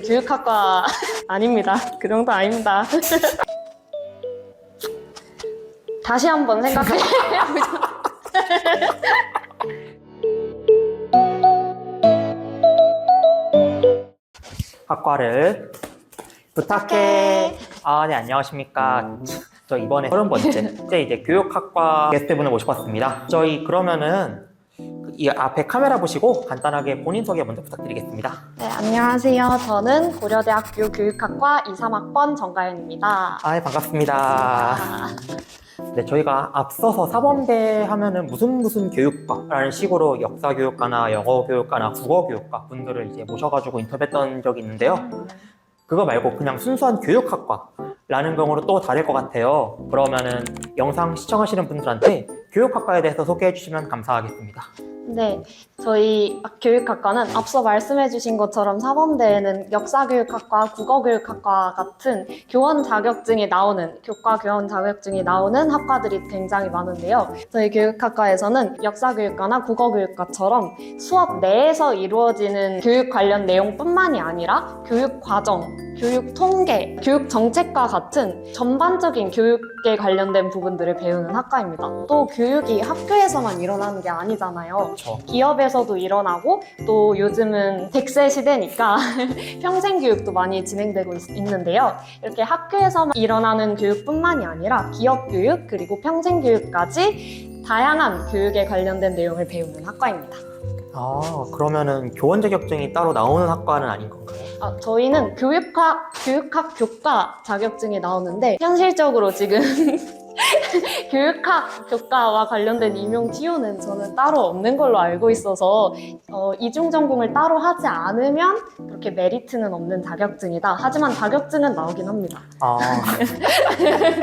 교육학과 아닙니다. 그 정도 아닙니다. 다시 한번 생각해 보자. 학과를 부탁해. 아, 네, 안녕하십니까. 저 이번에 30번째 이제 교육학과 게스트분을 모셔봤습니다. 저희 그러면은 이 앞에 카메라 보시고 간단하게 본인 소개 먼저 부탁드리겠습니다. 네, 안녕하세요. 저는 고려대학교 교육학과 2, 3학번 정가연입니다. 아, 네, 반갑습니다. 아, 네, 저희가 앞서서 사범대 하면은 무슨 무슨 교육과라는 식으로 역사 교육과나 영어 교육과나 국어 교육과 분들을 이제 모셔가지고 인터뷰했던 적이 있는데요. 그거 말고 그냥 순수한 교육학과라는 경우로 또 다를 것 같아요. 그러면은 영상 시청하시는 분들한테 교육학과에 대해서 소개해 주시면 감사하겠습니다. 네, 저희 교육학과는 앞서 말씀해주신 것처럼 사범대에는 역사교육학과, 국어교육학과 같은 교원 자격증이 나오는 교과 교원 자격증이 나오는 학과들이 굉장히 많은데요. 저희 교육학과에서는 역사교육과나 국어교육과처럼 수업 내에서 이루어지는 교육 관련 내용뿐만이 아니라 교육 과정, 교육 통계, 교육 정책과 같은 전반적인 교육 에 관련된 부분들을 배우는 학과입니다. 또 교육이 학교에서만 일어나는 게 아니잖아요. 그렇죠. 기업에서도 일어나고 또 요즘은 100세 시대니까 평생 교육도 많이 진행되고 있, 는데요 이렇게 학교에서만 일어나는 교육뿐만이 아니라 기업 교육 그리고 평생 교육까지 다양한 교육에 관련된 내용을 배우는 학과입니다. 아, 그러면은 교원 자격증이 따로 나오는 학과는 아닌 건가요? 아, 저희는 교육학, 교육학 교과 자격증이 나오는데 현실적으로 지금 교육학 교과와 관련된 임용 치유는 저는 따로 없는 걸로 알고 있어서 어, 이중 전공을 따로 하지 않으면 그렇게 메리트는 없는 자격증이다. 하지만 자격증은 나오긴 합니다. 아, 네.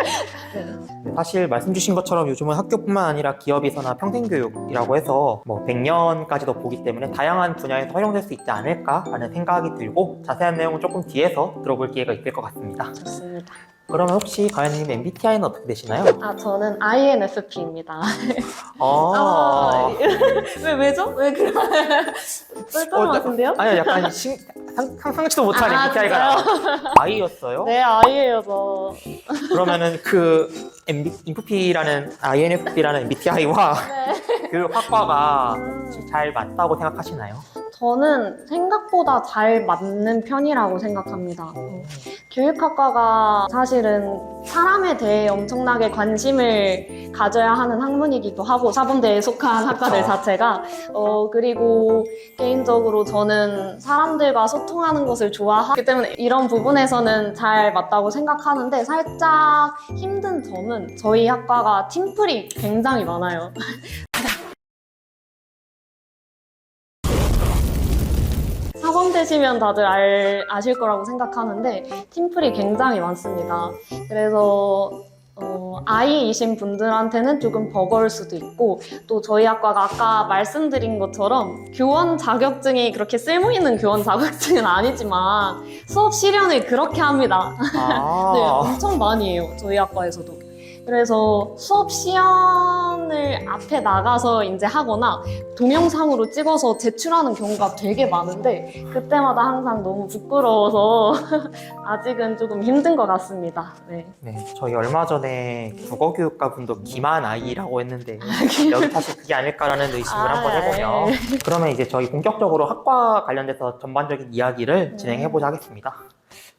네, 사실 말씀 주신 것처럼 요즘은 학교뿐만 아니라 기업에서나 평생교육이라고 해서 뭐 100년까지도 보기 때문에 다양한 분야에서 활용될 수 있지 않을까라는 생각이 들고 자세한 내용은 조금 뒤에서 들어볼 기회가 있을 것 같습니다. 좋습니다. 그러면 혹시 가연님 MBTI는 어떻게 되시나요? 아, 저는 INFP입니다. 아, 왜, 왜죠? 왜 쏠쏠한 어, 같은데요? 아니요, 약간 신, 상, 상상치도 못한 아, MBTI가? I였어요? 네, I예요, 저. 그러면은 그 MB, INFP라는 INFP라는 MBTI와 네. 그 학과가 음. 잘 맞다고 생각하시나요? 저는 생각보다 잘 맞는 편이라고 생각합니다. 어, 교육학과가 사실은 사람에 대해 엄청나게 관심을 가져야 하는 학문이기도 하고 사범대에 속한 학과들. 자체가 어 그리고 개인적으로 저는 사람들과 소통하는 것을 좋아하기 때문에 이런 부분에서는 잘 맞다고 생각하는데 살짝 힘든 점은 저희 학과가 팀플이 굉장히 많아요. 되시면 다들 알, 아실 거라고 생각하는데 팀플이 굉장히 많습니다. 그래서 어, 아이이신 분들한테는 조금 버거울 수도 있고 또 저희 학과가 아까 말씀드린 것처럼 교원 자격증이 그렇게 쓸모 있는 교원 자격증은 아니지만 수업 실현을 그렇게 합니다. 네, 아, 엄청 많이 해요. 저희 학과에서도. 그래서 수업 시연을 앞에 나가서 이제 하거나 동영상으로 찍어서 제출하는 경우가 되게 많은데 그때마다 항상 너무 부끄러워서 아직은 조금 힘든 것 같습니다. 네. 네, 저희 얼마 전에 국어교육과 분도 기만 아이라고 했는데 여기 사실 그게 아닐까라는 의심을 아, 한번 해보며 네. 그러면 이제 저희 본격적으로 학과 관련돼서 전반적인 이야기를 네. 진행해보자 하겠습니다.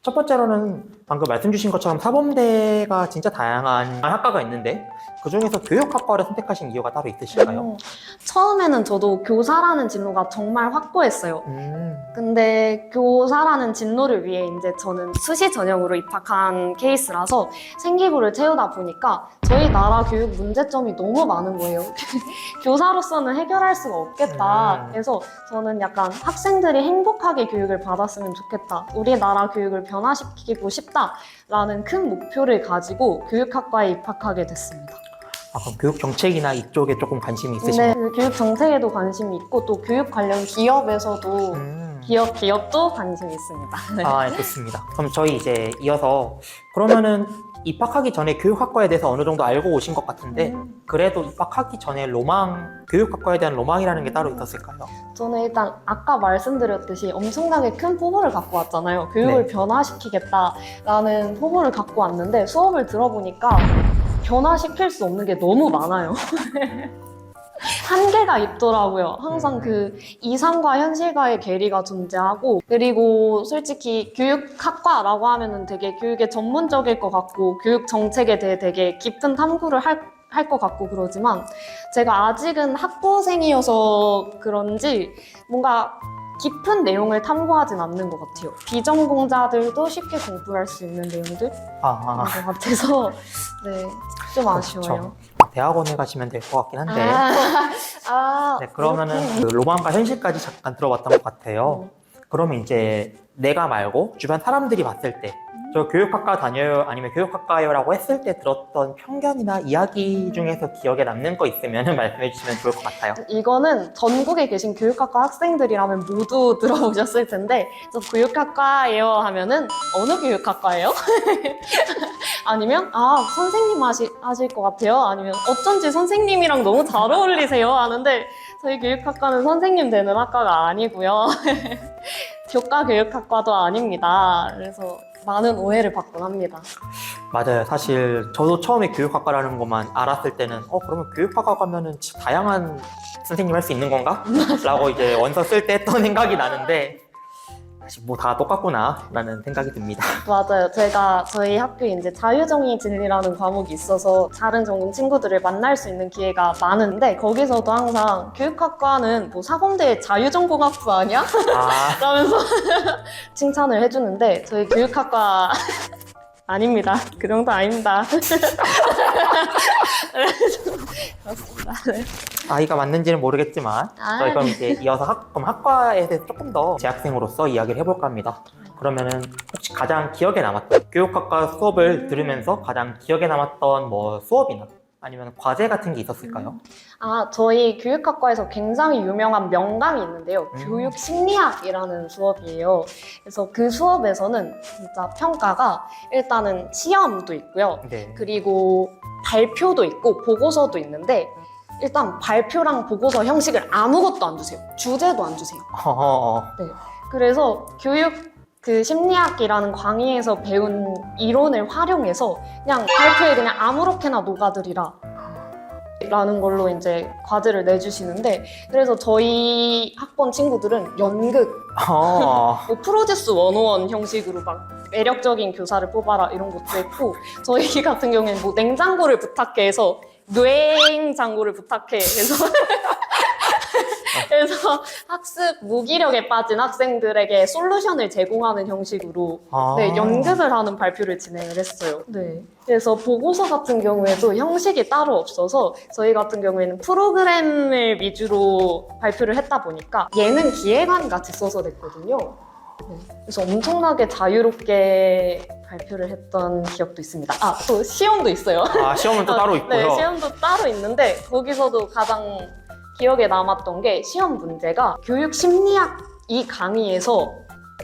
첫 번째로는 방금 말씀 주신 것처럼 사범대가 진짜 다양한 학과가 있는데 그 중에서 교육학과를 선택하신 이유가 따로 있으실까요? 음, 처음에는 저도 교사라는 진로가 정말 확고했어요. 음, 근데 교사라는 진로를 위해 이제 저는 수시 전형으로 입학한 케이스라서 생기부를 채우다 보니까 저희 나라 교육 문제점이 너무 많은 거예요. 교사로서는 해결할 수가 없겠다. 음. 그래서 저는 약간 학생들이 행복하게 교육을 받았으면 좋겠다. 우리나라 교육을 변화시키고 싶다라는 큰 목표를 가지고 교육학과에 입학하게 됐습니다. 아, 그럼 교육 정책이나 이쪽에 조금 관심이 있으신가요? 네, 그 교육 정책에도 관심이 있고 또 교육 관련 기업에서도 음. 기업 기업도 관심이 있습니다. 네. 아, 알겠습니다. 그럼 저희 이제 이어서 그러면은 입학하기 전에 교육학과에 대해서 어느 정도 알고 오신 것 같은데 음, 그래도 입학하기 전에 로망, 교육학과에 대한 로망이라는 게 따로 있었을까요? 저는 일단 아까 말씀드렸듯이 엄청나게 큰 포부를 갖고 왔잖아요. 교육을 네. 변화시키겠다라는 포부를 갖고 왔는데 수업을 들어보니까 변화시킬 수 없는 게 너무 많아요. 한계가 있더라고요. 항상 음. 그 이상과 현실과의 괴리가 존재하고 그리고 솔직히 교육학과라고 하면은 되게 교육에 전문적일 것 같고 교육 정책에 대해 되게 깊은 탐구를 할 할것 같고 그러지만 제가 아직은 학부생이어서 그런지 뭔가 깊은 내용을 탐구하진 않는 것 같아요. 비전공자들도 쉽게 공부할 수 있는 내용들 아, 것 같아서 네, 좀 아쉬워요. 그렇죠. 대학원에 가시면 될 것 같긴 한데 아, 아, 네, 그러면은. 그 로망과 현실까지 잠깐 들어봤던 것 같아요. 그러면 이제 내가 말고 주변 사람들이 봤을 때 저 교육학과 다녀요 아니면 교육학과요라고 했을 때 들었던 편견이나 이야기 중에서 기억에 남는 거 있으면 말씀해 주시면 좋을 것 같아요. 이거는 전국에 계신 교육학과 학생들이라면 모두 들어보셨을 텐데 저 교육학과예요 하면은 어느 교육학과예요? 아니면 아 선생님 하시, 하실 것 같아요 아니면 어쩐지 선생님이랑 너무 잘 어울리세요 하는데 저희 교육학과는 선생님 되는 학과가 아니고요 교과 교육학과도 아닙니다 그래서 많은 오해를 받곤 합니다 맞아요. 사실 저도 처음에 교육학과라는 것만 알았을 때는 어 그러면 교육학과 가면은 다양한 선생님 할 수 있는 건가? 라고 이제 원서 쓸 때 했던 생각이 나는데 뭐 다 똑같구나라는 생각이 듭니다. 맞아요. 제가 저희 학교에 이제 자유정의 진리라는 과목이 있어서 다른 전공 친구들을 만날 수 있는 기회가 많은데 거기서도 항상 교육학과는 뭐 사범대 자유전공학부 아니야? 아 라면서 칭찬을 해주는데 저희 교육학과 아닙니다. 그 정도 아닙니다. 그렇습니다. 네. 아이가 맞는지는 모르겠지만 아. 저희 그럼 이제 이어서 학, 그럼 학과에 대해서 조금 더 재학생으로서 이야기를 해볼까 합니다. 그러면은 혹시 가장 기억에 남았던 교육학과 수업을 들으면서 가장 기억에 남았던 뭐 수업이나 아니면 과제 같은 게 있었을까요? 아, 저희 교육학과에서 굉장히 유명한 명강이 있는데요. 음. 교육 심리학이라는 수업이에요. 그래서 그 수업에서는 진짜 평가가 일단은 시험도 있고요. 네. 그리고 발표도 있고 보고서도 있는데 일단 발표랑 보고서 형식을 아무것도 안 주세요. 주제도 안 주세요. 어, 그래서 교육 그 심리학이라는 강의에서 배운 이론을 활용해서 그냥 발표에 그냥 아무렇게나 녹아들이라 라는 걸로 이제 과제를 내주시는데 그래서 저희 학번 친구들은 연극, 어, 뭐 프로듀스 101 형식으로 막 매력적인 교사를 뽑아라 이런 것도 했고 저희 같은 경우에는 뭐 냉장고를 부탁해 해서 뇌행장고를 부탁해 해서 그래서 학습 무기력에 빠진 학생들에게 솔루션을 제공하는 형식으로 아. 네, 연극을 하는 발표를 진행을 했어요. 네. 그래서 보고서 같은 경우에도 형식이 따로 없어서 저희 같은 경우에는 프로그램을 위주로 발표를 했다 보니까 예능 기획안 같이 써서 냈거든요. 네. 그래서 엄청나게 자유롭게 발표를 했던 기억도 있습니다. 아, 또 시험도 있어요. 아, 시험은 또 따로 있고요. 네, 시험도 따로 있는데 거기서도 가장 기억에 남았던 게 시험 문제가 교육 심리학 이 강의에서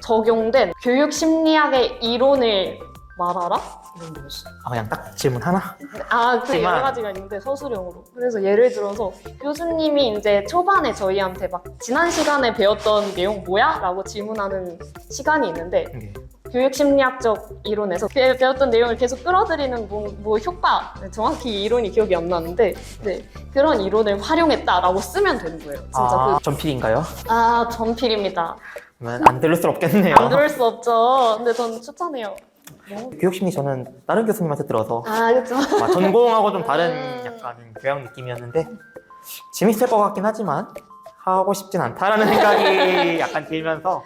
적용된 교육 심리학의 이론을 말하라 이런 거였어요. 아, 그냥 딱 질문 하나? 아, 그 여러 가지가 있는데 서술형으로. 그래서 예를 들어서 교수님이 이제 초반에 저희한테 막 지난 시간에 배웠던 내용 뭐야? 라고 질문하는 시간이 있는데 네. 교육 심리학적 이론에서 배- 배웠던 내용을 계속 끌어들이는 뭐, 뭐 효과 네, 정확히 이 이론이 기억이 안 나는데 네, 그런 이론을 활용했다라고 쓰면 되는 거예요. 진짜 아, 그, 전필인가요? 아 전필입니다. 그러면 안 들을 수 없겠네요. 안 들을 수 없죠. 근데 전 추천해요. 너무- 교육심리 저는 다른 교수님한테 들어서 아 그렇죠. 아, 전공하고 좀 다른 음. 약간 교양 느낌이었는데 재밌을 것 같긴 하지만 하고 싶진 않다라는 생각이 약간 들면서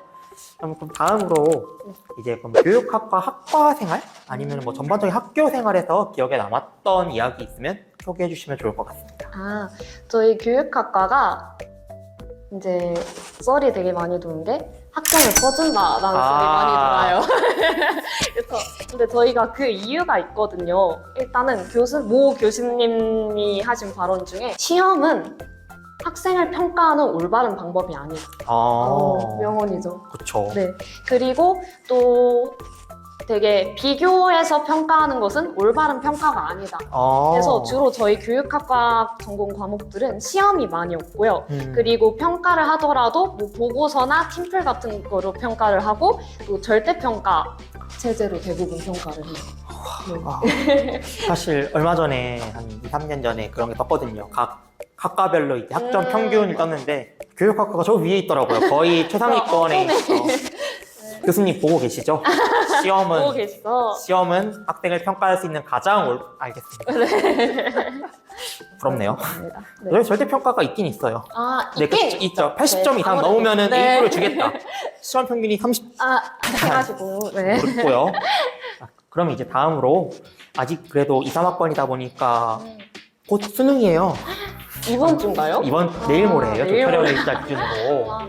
그럼 그럼 다음으로 이제 그럼 교육학과 학과 생활 아니면 뭐 전반적인 학교 생활에서 기억에 남았던 이야기 있으면 소개해 주시면 좋을 것 같습니다. 아 저희 교육학과가 이제 썰이 되게 많이 도는 게 학점을 퍼준다라는 아. 썰이 많이 돌아요. 그쵸. 근데 저희가 그 이유가 있거든요. 일단은 교수, 모 교수님이 하신 발언 중에 시험은 학생을 평가하는 올바른 방법이 아니다. 아, 명언이죠. 그쵸. 네. 그리고 또 되게 비교해서 평가하는 것은 올바른 평가가 아니다. 아. 그래서 주로 저희 교육학과 전공 과목들은 시험이 많이 없고요. 음. 그리고 평가를 하더라도 뭐 보고서나 팀플 같은 거로 평가를 하고 또 절대 평가 체제로 대부분 평가를 해요. 네. 아, 사실 얼마 전에 한 2, 3년 전에 그런 게 떴거든요. 각 학과별로 이제 학점 음. 평균을 떴는데 교육학과가 저 위에 있더라고요. 거의 최상위권에 어, 있어. 교수님 보고 계시죠? 시험은 보고 계시죠? 시험은 학생을 평가할 수 있는 가장 올 알겠습니다. 부럽네요. 감사합니다. 네. 네, 절대 평가가 있긴 있어요. 아, 네, 그, 있긴 있죠. 80점 네, 이상 아무래도. 넘으면은 네. A표를 주겠다. 시험 평균이 30 아, 해가지고 네. 그렇고요. 자, 그럼 이제 다음으로 아직 그래도 2, 3학번이다 보니까 곧 수능이에요. 이번 주인가요? 이번 아, 내일 모레예요. 저 내일 촬영을 시작 기준으로. 아,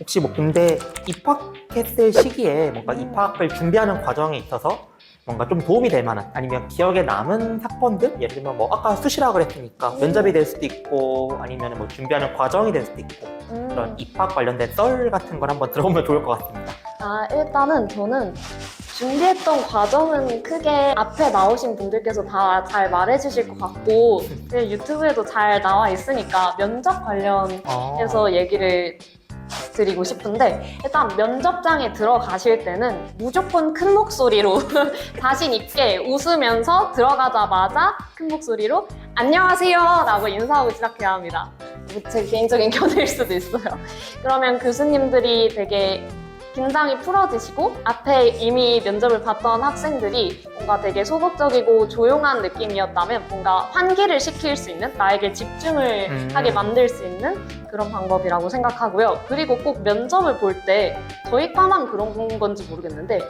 혹시 뭐 군대 입학했을 시기에 뭔가 음. 입학을 준비하는 과정에 있어서 뭔가 좀 도움이 될 만한 아니면 기억에 남은 사건들 예를 들면 뭐 아까 수시라 그랬으니까 음. 면접이 될 수도 있고 아니면 뭐 준비하는 과정이 될 수도 있고 음. 그런 입학 관련된 썰 같은 걸 한번 들어보면 좋을 것 같습니다. 아, 일단은 저는 준비했던 과정은 크게 앞에 나오신 분들께서 다 잘 말해주실 것 같고 제 유튜브에도 잘 나와 있으니까 면접 관련해서 어. 얘기를 드리고 싶은데 일단 면접장에 들어가실 때는 무조건 큰 목소리로 자신 있게 웃으면서 들어가자마자 큰 목소리로 안녕하세요 라고 인사하고 시작해야 합니다. 뭐제 개인적인 견해일 수도 있어요. 그러면 교수님들이 되게 긴장이 풀어지시고 앞에 이미 면접을 봤던 학생들이 뭔가 되게 소극적이고 조용한 느낌이었다면 뭔가 환기를 시킬 수 있는 나에게 집중을 음. 하게 만들 수 있는 그런 방법이라고 생각하고요. 그리고 꼭 면접을 볼 때 저희 과만 그런 건지 모르겠는데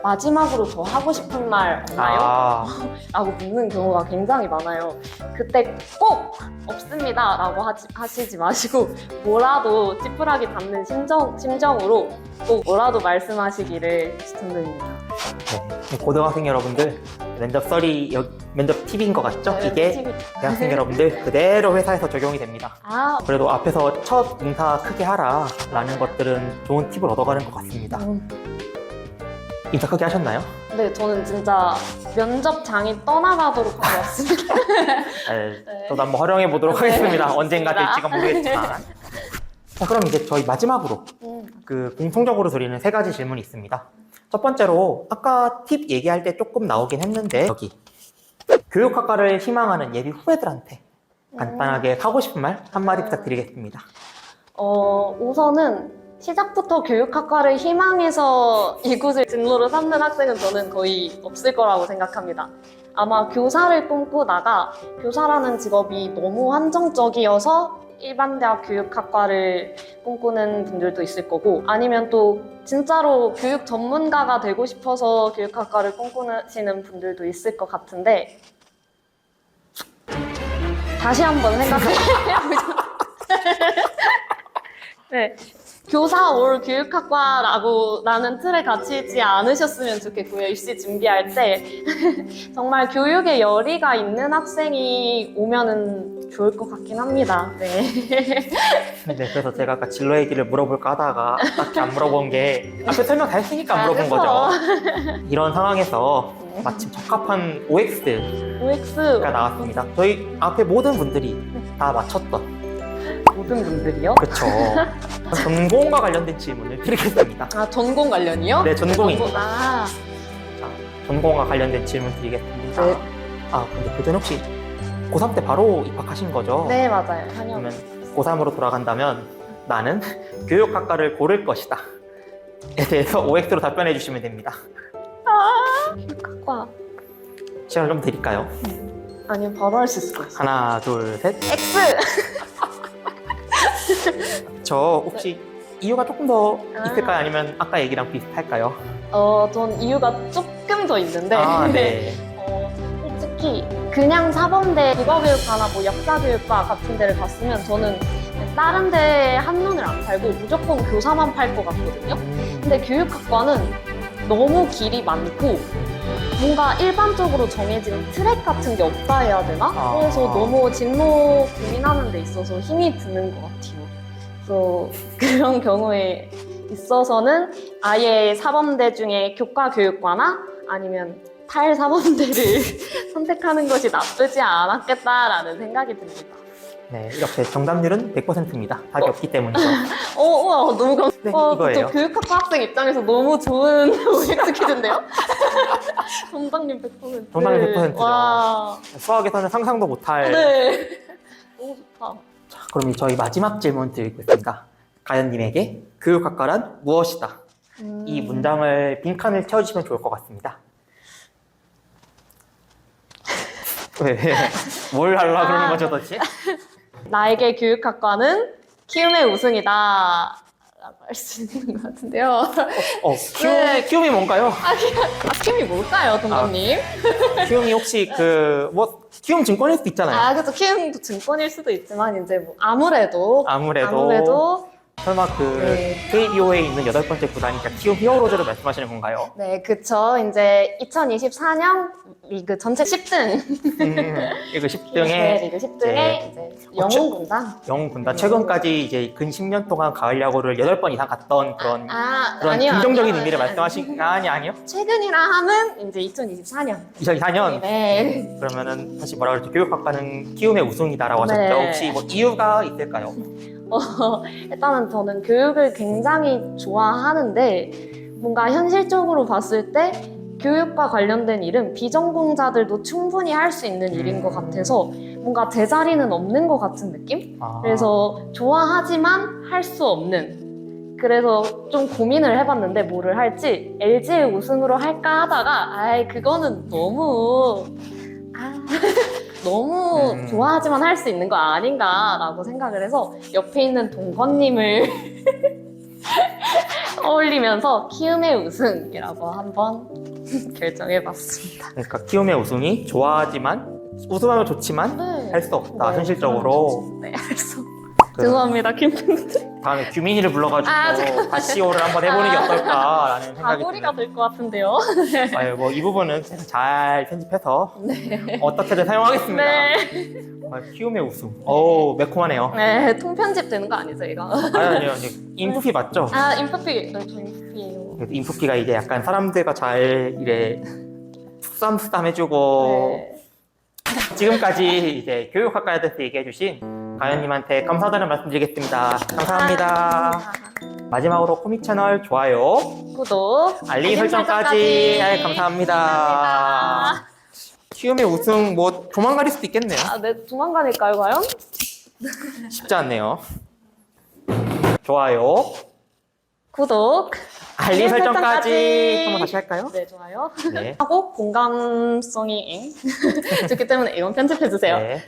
마지막으로 더 하고 싶은 말 없나요? 아, 라고 묻는 경우가 굉장히 많아요. 그때 꼭 없습니다 라고 하지, 하시 지 마시고 뭐라도 찌푸라기 닿는 심정, 심정으로 꼭 뭐라도 말씀하시기를 추천드립니다. 네. 고등학생 여러분들 면접 썰이 여- 면접 팁인 것 같죠? 네, 이게 팁이- 대학생 여러분들 그대로 회사에서 적용이 됩니다. 아, 그래도 앞에서 첫 인사 크게 하라라는 것들은 좋은 팁을 얻어가는 것 같습니다. 음, 인사 크게 하셨나요? 네, 저는 진짜 면접장이 떠나가도록 하고 왔습니다. 네, 네. 저도 한번 활용해 보도록 네, 하겠습니다. 언젠가 좋습니다. 될지가 모르겠지만. 자, 그럼 이제 저희 마지막으로 음, 그 공통적으로 드리는 세 가지 질문이 있습니다. 첫 번째로 아까 팁 얘기할 때 조금 나오긴 했는데 여기 교육학과를 희망하는 예비 후배들한테 간단하게 하고 싶은 말 한마디 부탁드리겠습니다. 어, 우선은 시작부터 교육학과를 희망해서 이곳을 진로로 삼는 학생은 저는 거의 없을 거라고 생각합니다. 아마 교사를 꿈꾸다가 교사라는 직업이 너무 한정적이어서 일반 대학 교육학과를 꿈꾸는 분들도 있을 거고 아니면 또 진짜로 교육 전문가가 되고 싶어서 교육학과를 꿈꾸시는 분들도 있을 것 같은데 다시 한번 생각해 네. 교사 올 교육학과라고 라는 틀에 갇히지 않으셨으면 좋겠고요. 입시 준비할 때 정말 교육에 열의가 있는 학생이 오면은 좋을 것 같긴 합니다. 네. 네, 그래서 제가 아까 진로 얘기를 물어볼까 하다가 딱히 안 물어본 게 앞에 설명 다 했으니까 아, 물어본. 거죠. 이런 상황에서 마침 적합한 OX가 OX 나왔습니다. 저희 앞에 모든 분들이 다 맞췄던 모든 분들이요? 그쵸. 전공과 관련된 질문을 드리겠습니다. 아 전공 관련이요? 네, 전공입니다. 전공- 아, 자, 전공과 관련된 질문 드리겠습니다. 네. 아, 근데 그 전에 혹시 고3 때 바로 입학하신 거죠? 네 맞아요. 그러면 고3으로 돌아간다면 나는 교육학과를 고를 것이다. 에 대해서 OX로 답변해 주시면 됩니다. 교육학과 시간을 좀 드릴까요? 아니요 바로 할 수 있을 것 같아요. 하나, 둘, 셋. X. 저 혹시 이유가 조금 더 아. 있을까요? 아니면 아까 얘기랑 비슷할까요? 어, 전 이유가 조금 더 있는데. 아, 네. 어, 솔직히 그냥 사범대 국어교육과나 뭐 역사교육과 같은 데를 갔으면 저는 다른 데 한눈을 안 팔고 무조건 교사만 팔 것 같거든요. 음, 근데 교육학과는 너무 길이 많고 뭔가 일반적으로 정해진 트랙 같은 게 없다 해야 되나? 아. 그래서 너무 진로 고민하는 데 있어서 힘이 드는 것 같아요. 그래서 그런 경우에 있어서는 아예 사범대 중에 교과 교육과나 아니면 탈사범대를 선택하는 것이 나쁘지 않았겠다라는 생각이 듭니다. 네, 이렇게 정답률은 100%입니다. 답이 어? 없기 때문이죠. 어, 우와, 너무 감... 네, 어, 이거예요. 저 교육학과 학생 입장에서 너무 좋은 OX 퀴즈인데요? 정답률 100%. 정답률 100% 죠. 와, 수학에서는 상상도 못할. 네. 너무 좋다. 자, 그럼 저희 마지막 질문 드리겠습니다. 가연님에게 교육학과란 무엇이다? 음. 이 문장을 빈칸을 채워주시면 좋을 것 같습니다. 왜? 뭘 하려고 그러는 아. 거죠, 도대체? 나에게 교육학과는 키움의 우승이다. 라고 할 수 있는 것 같은데요. 어, 키움, 네. 키움이 뭔가요? 아, 키움이 뭘까요, 동감님? 키움이 혹시 그, 뭐, 키움 증권일 수도 있잖아요. 아, 그래서 키움도 증권일 수도 있지만, 이제 뭐, 아무래도, 아무래도, 아무래도 설마 그 네. KBO에 있는 여덟 번째 구단이니까 키움 히어로즈를 말씀하시는 건가요? 네, 그쵸. 이제 2024년 리그 전체 10등. 음, 이거 10등에 네, 리그 10등에 이제 영웅 군단. 영웅 군단 최근까지 이제 근 10년 동안 가을 야구를 8번 이상 갔던 그런 아, 그런 아니요. 긍정적인 아니요, 의미를 아니요. 말씀하신 아니 아니요? 최근이라 함은 이제 2024년. 2024년 네. 그러면은 다시 뭐라 그러죠? 교육학과는 키움의 우승이다라고 하셨죠? 네. 혹시 뭐 이유가 있을까요? 어, 일단은 저는 교육을 굉장히 좋아하는데 뭔가 현실적으로 봤을 때 교육과 관련된 일은 비전공자들도 충분히 할 수 있는 일인 것 같아서 뭔가 제자리는 없는 것 같은 느낌? 아, 그래서 좋아하지만 할 수 없는. 그래서 좀 고민을 해봤는데 뭐를 할지 LG의 우승으로 할까 하다가 아이 그거는 너무 아, 너무 음. 좋아하지만 할 수 있는 거 아닌가라고 생각을 해서 옆에 있는 동건님을 어울리면서 키움의 우승이라고 한번 결정해봤습니다. 그러니까 키움의 우승이 좋아하지만 우승하면 좋지만 네. 할 수 없다 네, 현실적으로 네. 그 죄송합니다, 김 다음에 규민이를 불러가지고 아, 잠깐만요. 다시오를 한번 해보는 게 아. 어떨까라는 생각이 다구리가 드네요. 될것 같은데요. 아유 뭐이 부분은 잘 편집해서 네. 어떻게든 사용하겠습니다. 네. 아, 키움의 우승. 오 매콤하네요. 네, 통편집 되는 거 아니죠, 이거? 아니 아니요 이제 인프피 맞죠? 아, 인프피. 네, 저 인프피예요. 그래서 인프피가 이제 약간 사람들과 잘 이래 푹쌈푹쌈 해주고 네. 지금까지 이제 교육학과에 대해서 얘기해주신 가연님한테 감사하다는 말씀드리겠습니다. 감사합니다. 마지막으로 코믹 채널 좋아요, 구독, 알림 설정까지 네, 감사합니다. 감사합니다. 키움의 우승 뭐 조만간일 수도 있겠네요. 아, 네, 조만간일까요, 과연? 쉽지 않네요. 좋아요, 구독, 알림 설정까지. 한번 다시 할까요? 네, 좋아요. 네. 하고 공감성이 엥 좋기 때문에 이건 편집해 주세요. 네.